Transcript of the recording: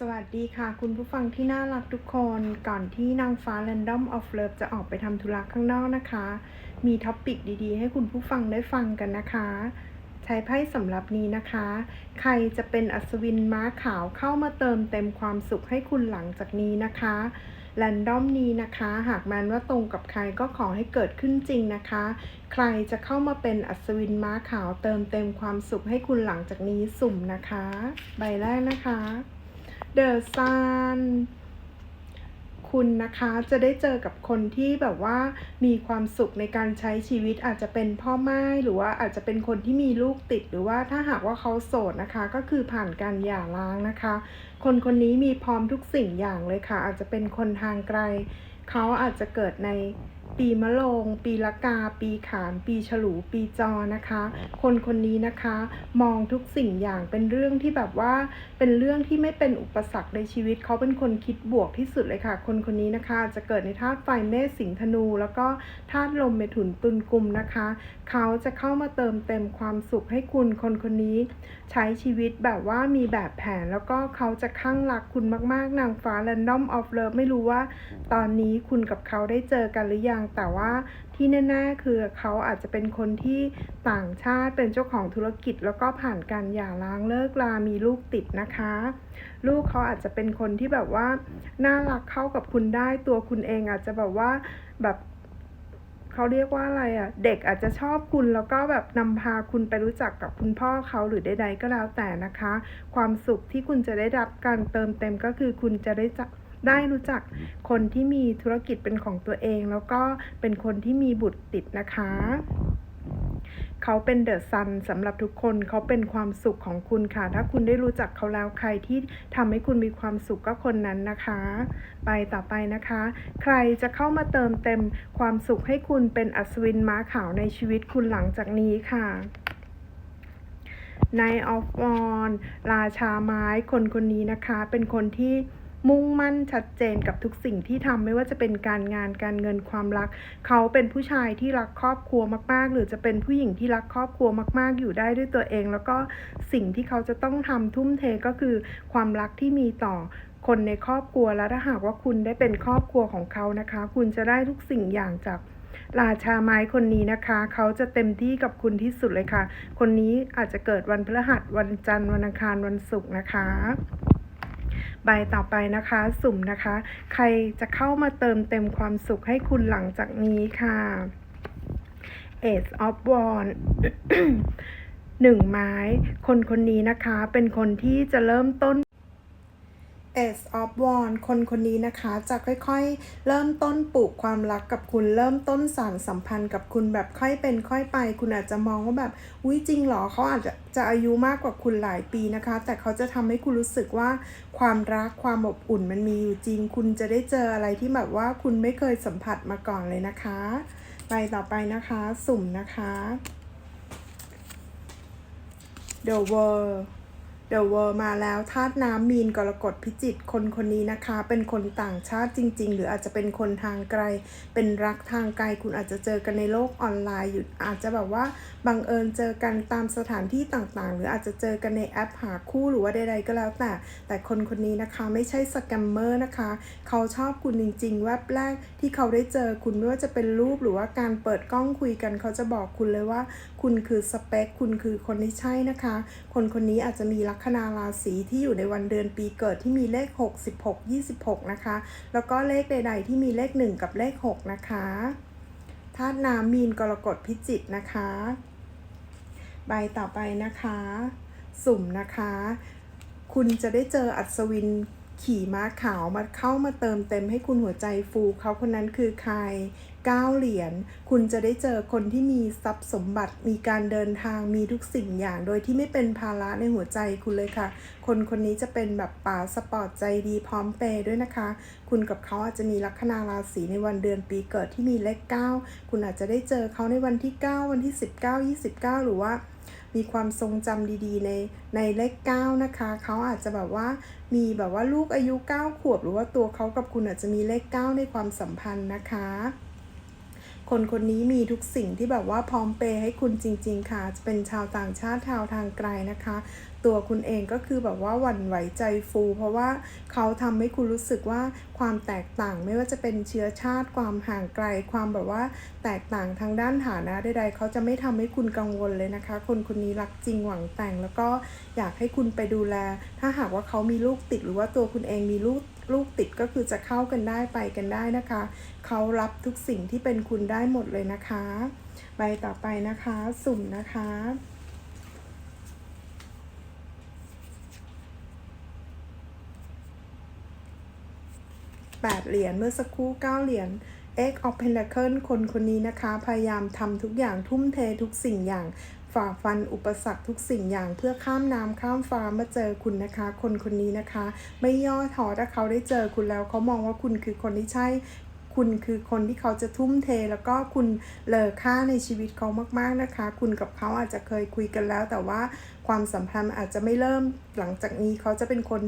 สวัสดีค่ะ คุณผู้ฟังที่น่ารักทุกคนก่อนที่นางฟ้า Random of Love จะออกไปทำธุระข้างนอกนะคะ มีท็อปปิกดีๆ ให้คุณผู้ฟังได้ฟังกันนะคะ ใช้ไพ่สำหรับนี้นะคะ ใครจะเป็นอัศวินม้าขาวเข้ามาเติมเต็มความสุขให้คุณหลังจากนี้นะคะแรนดอมนี้นะคะ หากแม้นว่าตรงกับใครก็ขอให้เกิดขึ้นจริงนะคะ ใครจะเข้ามาเป็นอัศวินม้าขาวเติมเต็มความสุขให้คุณหลังจากนี้สุ่มนะคะ ใบแรกนะคะ The Sun คุณนะคะจะได้เจอกับคนที่แบบว่ามีความสุขในการใช้ชีวิตอาจจะเป็นพ่อไม้หรือว่าอาจจะเป็นคนที่มีลูกติดหรือว่าถ้าหากว่าเขาโสดนะคะ ก็คือผ่านการหย่าร้างนะคะ คนคนนี้มีพร้อมทุกสิ่งอย่างเลยค่ะ อาจจะเป็นคนทางไกล เขาอาจจะเกิดใน ปีมะโรงปีละกา ปีขาน ปีฉลู ปีจอนะคะ คนคนนี้นะคะ มองทุกสิ่งอย่างเป็นเรื่องที่แบบว่าเป็นเรื่องที่ไม่เป็นอุปสรรคในชีวิต เขาเป็นคนคิดบวกที่สุดเลยค่ะ คนคนนี้นะคะ จะเกิดในธาตุไฟเมษสิงห์ธนู แล้วก็ธาตุลมเมถุนตุลกุมนะคะ เขาจะเข้ามาเติมเต็มความสุขให้คุณคนคนนี้ ใช้ชีวิตแบบว่ามีแบบแผนแล้วก็เขาจะข้างรักคุณมาก ๆ นางฟ้า Random of Love ไม่รู้ว่า ตอนนี้คุณกับเขาได้เจอกันหรือยังแต่ว่าที่แน่ๆคือเขาอาจจะเป็นคนที่ต่างชาติเป็นเจ้าของธุรกิจ แล้วก็ผ่านการหย่าร้างเลิกลามีลูกติดนะคะ ลูกเขาอาจจะเป็นคนที่แบบว่าน่ารักเข้ากับคุณได้ตัวคุณเองอาจจะแบบว่าแบบเขาเรียกว่าอะไรอะ เด็กอาจจะชอบคุณแล้วก็แบบนำพาคุณไปรู้จักกับคุณพ่อเขาหรือใดๆก็แล้วแต่นะคะ ความสุขที่คุณจะได้รับการเติมเต็มก็คือคุณจะได้จัก ได้รู้จักคนที่มีธุรกิจเป็นของตัวเอง แล้วก็เป็นคนที่มีบุตรติดนะคะเขาเป็นเดอะซันสำหรับทุกคนเขาเป็นความสุขของคุณค่ะ ถ้าคุณได้รู้จักเขาแล้วใครที่ทำให้คุณมีความสุขก็คนนั้นนะคะ ไปต่อไปนะคะ ใครจะเข้ามาเติมเต็มความสุขให้คุณเป็นอัศวินม้าขาวในชีวิตคุณหลังจากนี้ค่ะ n i g h t of w a n d ราชาไม้คนคนนี้นะคะ เป็นคนที่ มุ่งมั่นชัดเจนกับทุกสิ่งที่ทำไม่ว่าจะเป็นการงานการเงินความรัก เขาเป็นผู้ชายที่รักครอบครัวมากๆ หรือจะเป็นผู้หญิงที่รักครอบครัวมาก ๆ อยู่ได้ด้วยตัวเอง แล้วก็สิ่งที่เขาจะต้องทำทุ่มเทก็คือความรักที่มีต่อคนในครอบครัวและถ้าหากว่าคุณได้เป็นครอบครัวของเขานะคะ คุณจะได้ทุกสิ่งอย่างจากราชาไม้คนนี้นะคะ เขาจะเต็มที่กับคุณที่สุดเลยค่ะ คนนี้อาจจะเกิดวันพฤหัสวันจันทร์วันอังคารวันศุกร์นะคะ ใบต่อไปนะคะ สุ่มนะคะ ใครจะเข้ามาเติมเต็มความสุขให้คุณหลังจากนี้ค่ะ Ace of w a n d หนึ่งไม้ คนคนนี้นะคะ เป็นคนที่จะเริ่มต้น Ace of Wands คนคนนี้นะคะจะค่อยๆ เริ่มต้นปลูกความรักกับคุณเริ่มต้นสานสัมพันธ์กับคุณแบบค่อยเป็นค่อยไป คุณอาจจะมองว่าแบบอุ้ยจริงเหรอเขาอาจจะจะอายุมากกว่าคุณหลายปีนะคะ แต่เขาจะทำให้คุณรู้สึกว่าความรักความอบอุ่นมันมีอยู่จริง คุณจะได้เจออะไรที่แบบว่าคุณไม่เคยสัมผัสมาก่อนเลยนะคะ ไปต่อไปนะคะสุ่มนะคะ The World The World มาแล้วธาตุน้ำมีนกรกฎพิจิตคนคนนี้นะคะ เป็นคนต่างชาติจริง ๆ หรืออาจจะเป็นคนทางไกล เป็นรักทางไกลคุณอาจจะเจอกันในโลกออนไลน์อยู่อาจจะแบบว่าบังเอิญเจอกันตามสถานที่ต่างๆ หรืออาจจะเจอกันในแอปหาคู่หรือว่าใดๆก็แล้วแต่ แต่คนคนนี้นะคะไม่ใช่สแกมเมอร์นะคะ เขาชอบคุณจริง ๆ แวบแรกที่เขาได้เจอคุณไม่ว่าจะเป็นรูปหรือว่าการเปิดกล้องคุยกัน เขาจะบอกคุณเลยว่า คุณคือสเปคคุณคือคนที่ใช่นะคะ คนคนนี้อาจจะมีลัคนาราศีที่อยู่ในวันเดือนปีเกิดที่มีเลข 6 16 26 นะคะ แล้วก็เลขใด ๆ ที่มีเลข 1 กับเลข 6 นะคะธาตุน้ำมีนกรกฎพิจิตนะคะ ใบต่อไปนะคะ สุ่มนะคะ คุณจะได้เจออัศวิน ขี่ม้าขาวมาเข้ามาเติมเต็มให้คุณหัวใจฟูเขาคนนั้นคือใครก้าเหรียญคุณจะได้เจอคนที่มีทรัพย์สมบัติมีการเดินทางมีทุกสิ่งอย่าง โดยที่ไม่เป็นภาระในหัวใจคุณเลยค่ะ คนคนนี้จะเป็นแบบป๋าสปอร์ตใจดีพร้อมเปย์ด้วยนะคะ คุณกับเขาอาจจะมีลัคนาราศีในวันเดือนปีเกิดที่มีเลข 9 คุณอาจจะได้เจอเขาในวันที่ 9 วันที่ 19 29 หรือว่า มีความทรงจำดีๆ ในในเลขเก้านะคะ เขาอาจจะแบบว่ามีแบบว่าลูกอายุ 9 ขวบ หรือว่าตัวเขากับคุณอาจจะมีเลข 9 ในความสัมพันธ์นะคะคนคนนี้มีทุกสิ่งที่แบบว่าพร้อมเปย์ให้คุณจริง ๆ ค่ะ จะเป็นชาวต่างชาติชาวทางไกลนะคะ ตัวคุณเองก็คือแบบว่าหวั่นไหวใจฟู เพราะว่าเขาทำให้คุณรู้สึกว่าความแตกต่างไม่ว่าจะเป็นเชื้อชาติความห่างไกล ความแบบว่าแตกต่างทางด้านฐานะใดๆเขาจะไม่ทำให้คุณกังวลเลยนะคะ คนคนนี้รักจริงหวังแต่ง แล้วก็อยากให้คุณไปดูแล ถ้าหากว่าเขามีลูกติดหรือว่าตัวคุณเองมีลูกลูกติดก็คือจะเข้ากันได้ไปกันได้นะคะ เขารับทุกสิ่งที่เป็นคุณได้หมดเลยนะคะ ใบต่อไปนะคะ สุ่มนะคะ 8 เหรียญเมื่อสักครู่ 9 เหรียญ X of Pentacle คนคนนี้นะคะ พยายามทำทุกอย่างทุ่มเททุกสิ่งอย่างฝ่าฟันอุปสรรคทุกสิ่งอย่างเพื่อข้ามน้ำข้ามฟ้ามาเจอคุณนะคะ คนคนนี้นะคะ ไม่ย่อท้อถ้าเขาได้เจอคุณแล้วเขามองว่าคุณคือคนที่ใช่คุณคือคนที่เขาจะทุ่มเทแล้วก็คุณเลอค่าในชีวิตเขามาก ๆนะคะ คุณกับเขาอาจจะเคยคุยกันแล้ว แต่ว่าความสัมพันธ์อาจจะไม่เริ่มหลังจากนี้เขาจะเป็นคน